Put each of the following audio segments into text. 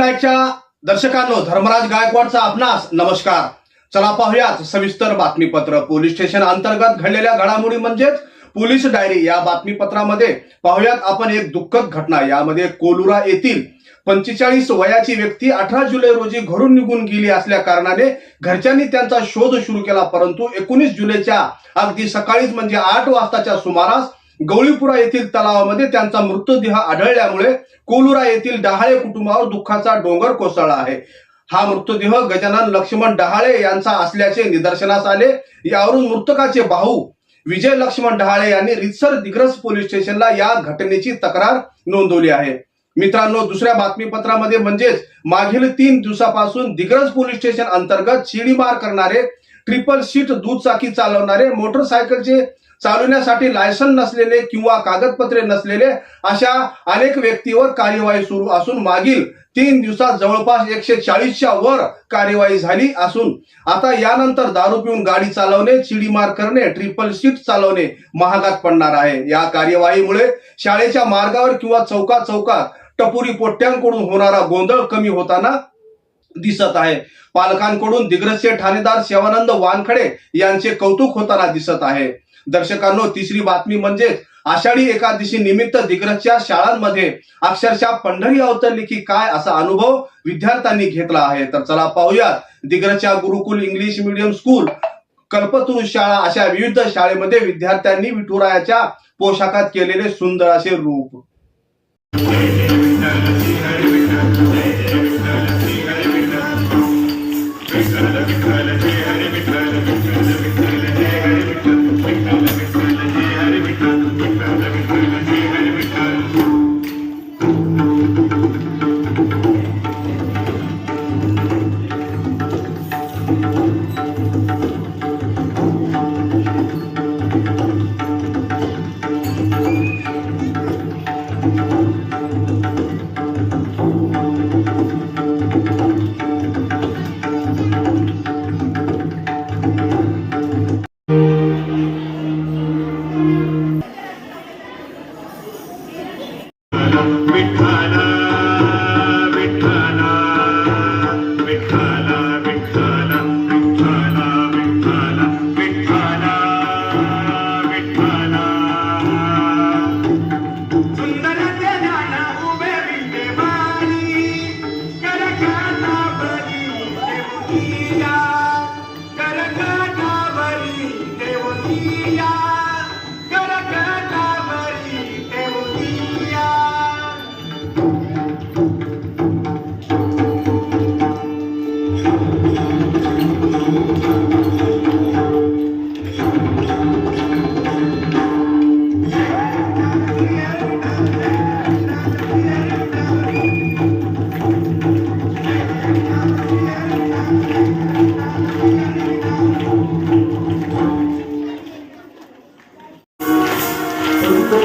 नाईटच्या दर्शकांनो धर्मराज गायकवाडचा आपणास नमस्कार. चला पाहूयात सविस्तर बातमीपत्र. पोलीस स्टेशन अंतर्गत घडलेल्या घडामोडी म्हणजेच पोलीस डायरी या बातमीपत्रामध्ये पाहूयात आपण एक दुःखद घटना. यामध्ये कोलुरा येथील पंचेचाळीस वयाची व्यक्ती अठरा जुलै रोजी घरून निघून गेली असल्या कारणाने घरच्यांनी त्यांचा शोध सुरू केला. परंतु एकोणीस जुलैच्या अगदी सकाळीच म्हणजे आठ वाजताच्या सुमारास गवळीपुरा येथील तलावामध्ये त्यांचा मृतदेह आढळल्यामुळे कोलुरा येथील डहाळे कुटुंबावर दुःखाचा डोंगर कोसळला आहे. हा मृतदेह गजानन लक्ष्मण डहाळे यांचा असल्याचे निदर्शनास आले. यावरून मृतकाचे भाऊ विजय लक्ष्मण डहाळे यांनी रितसर दिग्रस पोलीस स्टेशनला या घटनेची तक्रार नोंदवली आहे. मित्रांनो दुसऱ्या बातमीपत्रामध्ये म्हणजेच मागील तीन दिवसापासून दिग्रस पोलीस स्टेशन अंतर्गत शिडीमार करणारे ट्रिपल सीट दुचाकी चालवणारे मोटरसायकलचे चालवण्यासाठी लायसन नसलेले किंवा कागदपत्रे नसलेले अशा अनेक व्यक्तीवर कार्यवाही सुरू असून मागील तीन दिवसात जवळपास एकशे चाळीसच्या वर कार्यवाही झाली असून आता यानंतर दारू पिऊन गाडी चालवणे चिडीमार करणे ट्रिपल सीट चालवणे महागात पडणार आहे. या कार्यवाहीमुळे शाळेच्या मार्गावर किंवा चौका चौकात टपुरी पोट्ट्यांकडून होणारा गोंधळ कमी होताना दिसत आहे. पालकांकडून दिग्रस्य ठाणेदार शिवानंद वानखडे यांचे कौतुक होताना दिसत आहे. दर्शकांनो तिसरी बातमी म्हणजे आषाढी एकादशी निमित्त दिग्रसच्या शाळांमध्ये अक्षरशः पंढरी अवतरली की काय असा अनुभव विद्यार्थ्यांनी घेतला आहे. तर चला पाहूया दिग्रसच्या Gurukul English medium school Kalpataru शाळा अशा विविध शाळेमध्ये विद्यार्थ्यांनी विठुरायाच्या पोशाखात केलेले सुंदर असे रूप. Hare Krishna, Vidhana, Vidhana.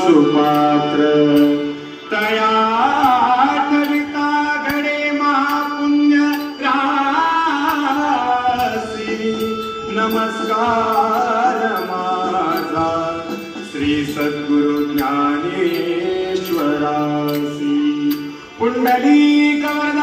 सुपात्र तया कविता घडे महापुण्य रासी नमस्कार माझा श्री सद्गुरु ज्ञानेश्वरासी ಕವನದಲ್ಲಿ ಕವನದ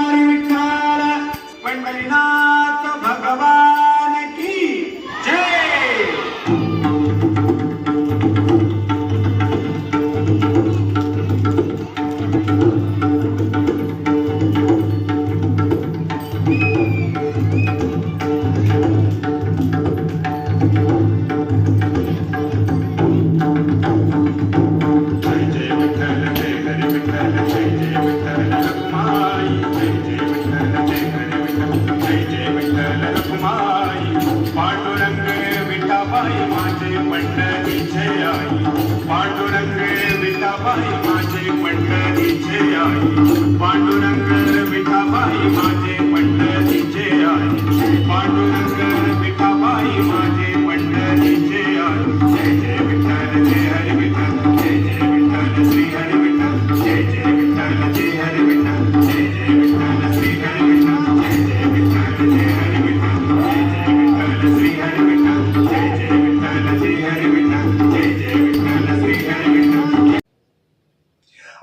विठाबाई माझे पंढरीचे आई. पांडुरंग विठाबाई माझे पंढरीचे आई. पांडुरंग विठाबाई माझे